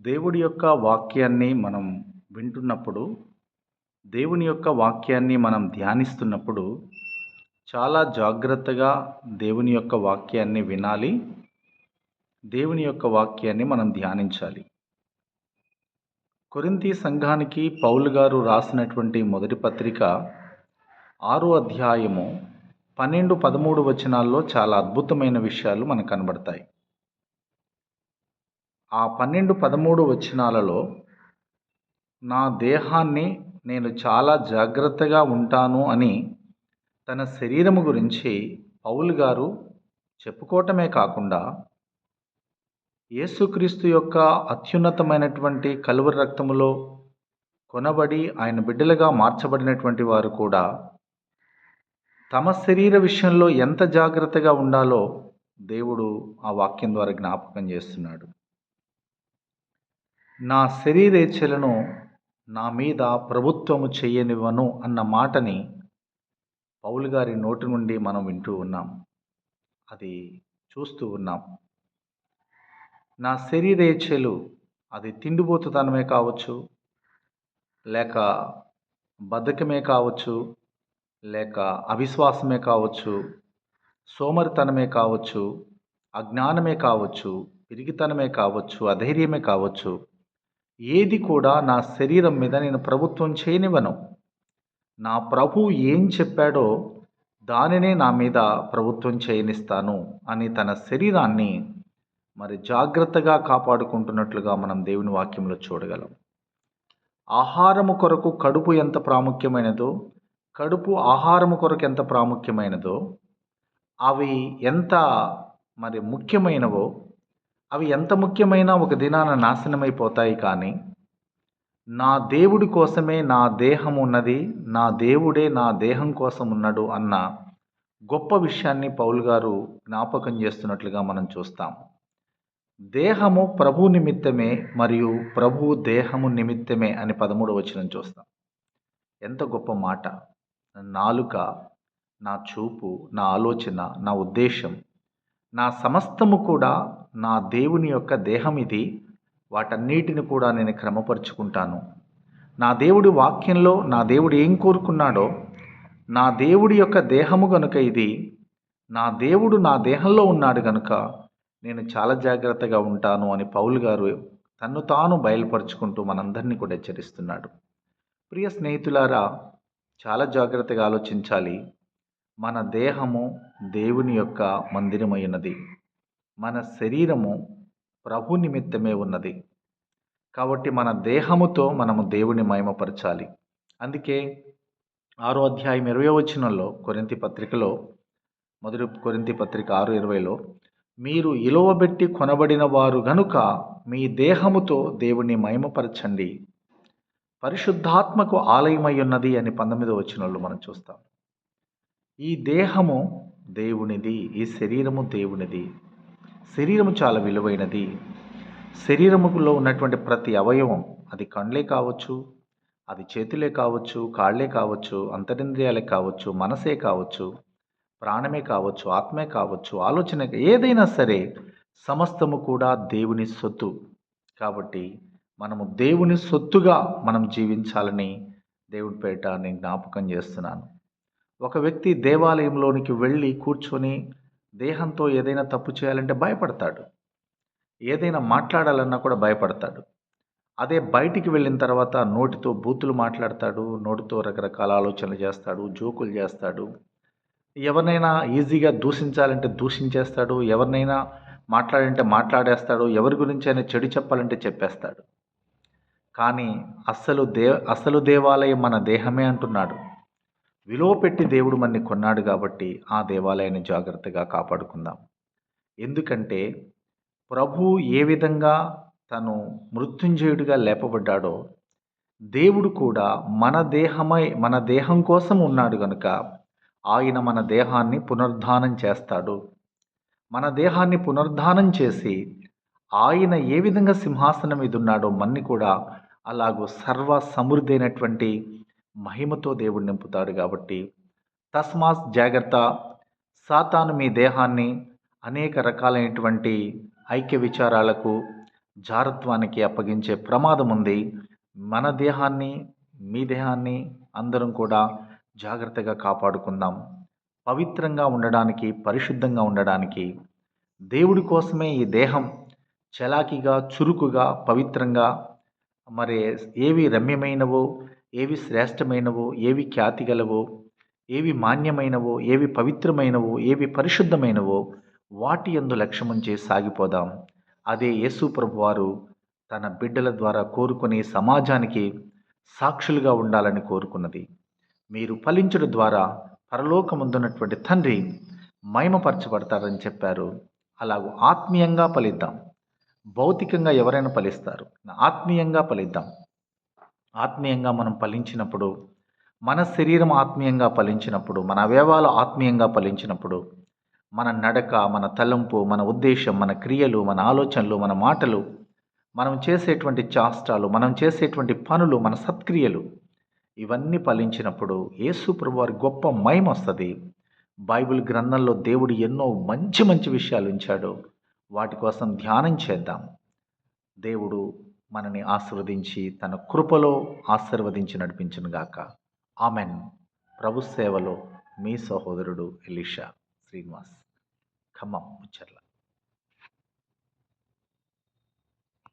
దేవుడి యొక్క వాక్యాన్ని మనం వింటున్నప్పుడు దేవుని యొక్క వాక్యాన్ని మనం ధ్యానిస్తున్నప్పుడు చాలా జాగ్రత్తగా దేవుని యొక్క వాక్యాన్ని వినాలి. దేవుని యొక్క వాక్యాన్ని మనం ధ్యానించాలి. కొరింతి సంఘానికి పౌలు గారు రాసినటువంటి మొదటి పత్రిక ఆరో అధ్యాయము పన్నెండు పదమూడు వచనాల్లో చాలా అద్భుతమైన విషయాలు మనకు కనబడతాయి. ఆ పన్నెండు పదమూడు వచనాలలో నా దేహాన్ని నేను చాలా జాగ్రత్తగా ఉంటాను అని తన శరీరము గురించి పౌలు గారు చెప్పుకోవటమే కాకుండా యేసుక్రీస్తు యొక్క అత్యున్నతమైనటువంటి కలువరి రక్తములో కొనబడి ఆయన బిడ్డలుగా మార్చబడినటువంటి వారు కూడా తమ శరీర విషయంలో ఎంత జాగ్రత్తగా ఉండాలో దేవుడు ఆ వాక్యం ద్వారా జ్ఞాపకం చేస్తున్నాడు. నా శరీరేచ్ఛలను నా మీద ప్రభుత్వము చేయనివ్వను అన్న మాటని పౌలు గారి నోటి నుండి మనం వింటూ ఉన్నాం. అది చూస్తూ ఉన్నాం. నా శరీరేచ్ఛలు అది తిండిపోతుతనమే కావచ్చు లేక బద్ధకమే కావచ్చు లేక అవిశ్వాసమే కావచ్చు సోమరితనమే కావచ్చు అజ్ఞానమే కావచ్చు పిరిగితనమే కావచ్చు అధైర్యమే కావచ్చు ఏది కూడా నా శరీరం మీద నేను ప్రభుత్వం చేయనివ్వను. నా ప్రభు ఏం చెప్పాడో దానినే నా మీద ప్రభుత్వం చేయనిస్తాను అని తన శరీరాన్ని మరి జాగ్రత్తగా కాపాడుకుంటున్నట్లుగా మనం దేవుని వాక్యంలో చూడగలం. ఆహారము కొరకు కడుపు ఎంత ప్రాముఖ్యమైనదో కడుపు ఆహారము కొరకు ఎంత ప్రాముఖ్యమైనదో అవి ఎంత మరి ముఖ్యమైనవో అవి ఎంత ముఖ్యమైనా ఒక దినాన నాశనమైపోతాయి కానీ నా దేవుడి కోసమే నా దేహం ఉన్నది నా దేవుడే నా దేహం కోసం ఉన్నాడు అన్న గొప్ప విషయాన్ని పౌలు గారు జ్ఞాపకం చేస్తున్నట్లుగా మనం చూస్తాం. దేహము ప్రభు నిమిత్తమే మరియు ప్రభు దేహము నిమిత్తమే అని పదమూడు వచనం చూస్తాం. ఎంత గొప్ప మాట. నాలుక నా చూపు నా ఆలోచన నా ఉద్దేశం నా సమస్తము కూడా నా దేవుని యొక్క దేహం ఇది వాటన్నిటిని కూడా నేను క్రమపరుచుకుంటాను. నా దేవుడి వాక్యంలో నా దేవుడు ఏం కోరుకున్నాడో నా దేవుడి యొక్క దేహము గనుక ఇది నా దేవుడు నా దేహంలో ఉన్నాడు గనుక నేను చాలా జాగ్రత్తగా ఉంటాను అని పౌలు గారు తన్ను తాను బయలుపరుచుకుంటూ మనందరినీ కూడా హెచ్చరిస్తున్నాడు. ప్రియ స్నేహితులారా చాలా జాగ్రత్తగా ఆలోచించాలి. మన దేహము దేవుని యొక్క మందిరమై ఉన్నది మన శరీరము ప్రభు నిమిత్తమే ఉన్నది. కాబట్టి మన దేహముతో మనము దేవుని మహిమపరచాలి. అందుకే ఆరో అధ్యాయం ఇరవై వచనంలో కొరింతి పత్రికలో మొదటి కొరింతి పత్రిక ఆరు ఇరవైలో మీరు ఇలువబెట్టి కొనబడిన వారు గనుక మీ దేహముతో దేవుని మహిమపరచండి. పరిశుద్ధాత్మకు ఆలయమై ఉన్నది అని పంతొమ్మిదో వచనంలో మనం చూస్తాం. ఈ దేహము దేవునిది ఈ శరీరము దేవునిది. శరీరము చాలా విలువైనది. శరీరములో ఉన్నటువంటి ప్రతి అవయవం అది కండ్లే కావచ్చు అది చేతులే కావచ్చు కాళ్ళే కావచ్చు అంతరింద్రియాలే కావచ్చు మనసే కావచ్చు ప్రాణమే కావచ్చు ఆత్మే కావచ్చు ఆలోచన ఏదైనా సరే సమస్తము కూడా దేవుని సొత్తు. కాబట్టి మనము దేవుని సొత్తుగా మనం జీవించాలని దేవుడి పేట నేను జ్ఞాపకం చేస్తున్నాను. ఒక వ్యక్తి దేవాలయంలోనికి వెళ్ళి కూర్చొని దేహంతో ఏదైనా తప్పు చేయాలంటే భయపడతాడు. ఏదైనా మాట్లాడాలన్నా కూడా భయపడతాడు. అదే బయటికి వెళ్ళిన తర్వాత నోటితో బూతులు మాట్లాడతాడు నోటితో రకరకాల ఆలోచనలు చేస్తాడు జోకులు చేస్తాడు. ఎవరినైనా ఈజీగా దూషించాలంటే దూషించేస్తాడు ఎవరినైనా మాట్లాడంటే మాట్లాడేస్తాడు ఎవరి గురించి అయినా చెడు చెప్పాలంటే చెప్పేస్తాడు. కానీ అస్సలు దే అసలు దేవాలయం మన దేహమే అంటున్నాడు. విలువ పెట్టి దేవుడు మనని కొన్నాడు కాబట్టి ఆ దేవాలయాన్ని జాగ్రత్తగా కాపాడుకుందాం. ఎందుకంటే ప్రభు ఏ విధంగా తను మృత్యుంజయుడిగా లేపబడ్డాడో దేవుడు కూడా మన దేహమై మన దేహం కోసం ఉన్నాడు కనుక ఆయన మన దేహాన్ని పునర్ధానం చేస్తాడు. మన దేహాన్ని పునర్ధానం చేసి ఆయన ఏ విధంగా సింహాసనం మీద ఉన్నాడో మన్ని కూడా అలాగూ సర్వ సమృద్ధి అయినటువంటి మహిమతో దేవుడు నింపుతాడు కాబట్టి తస్మాత్ జాగ్రత్త. సాతాను మీ దేహాన్ని అనేక రకాలైనటువంటి ఐక్య విచారాలకు జారత్వానికి అప్పగించే ప్రమాదం ఉంది. మన దేహాన్ని మీ దేహాన్ని అందరం కూడా జాగ్రత్తగా కాపాడుకుందాం. పవిత్రంగా ఉండడానికి పరిశుద్ధంగా ఉండడానికి దేవుడి కోసమే ఈ దేహం చలాకీగా చురుకుగా పవిత్రంగా మరి ఏవి రమ్యమైనవో ఏవి శ్రేష్టమైనవో ఏవి ఖ్యాతి గలవో ఏవి మాన్యమైనవో ఏవి పవిత్రమైనవో ఏవి పరిశుద్ధమైనవో వాటి యందు లక్ష్యముంచే సాగిపోదాం. అదే యేసు ప్రభువారు తన బిడ్డల ద్వారా కోరుకునే సమాజానికి సాక్షులుగా ఉండాలని కోరుకున్నది. మీరు ఫలించడం ద్వారా పరలోకముందున్నటువంటి తండ్రి మహిమపరచబడతారని చెప్పారు. అలాగూ ఆత్మీయంగా ఫలిద్దాం. భౌతికంగా ఎవరైనా ఫలిస్తారు. ఆత్మీయంగా ఫలిద్దాం. ఆత్మీయంగా మనం ఫలించినప్పుడు మన శరీరం ఆత్మీయంగా ఫలించినప్పుడు మన అవయవాలు ఆత్మీయంగా ఫలించినప్పుడు మన నడక మన తలంపు మన ఉద్దేశం మన క్రియలు మన ఆలోచనలు మన మాటలు మనం చేసేటువంటి చాష్టాలు మనం చేసేటువంటి పనులు మన సత్క్రియలు ఇవన్నీ ఫలించినప్పుడు యేసు వారి గొప్ప మయం వస్తుంది. బైబిల్ గ్రంథంలో దేవుడు ఎన్నో మంచి మంచి విషయాలు ఉంచాడు. వాటి కోసం ధ్యానం చేద్దాం. దేవుడు మనని ఆశీర్వదించి తన కృపలో ఆశీర్వదించి నడిపించును గాక. ఆమెన్. ప్రభు సేవలో మీ సహోదరుడు ఎలీషా శ్రీనివాస్. ఖమ్మం ముచ్చర్ల.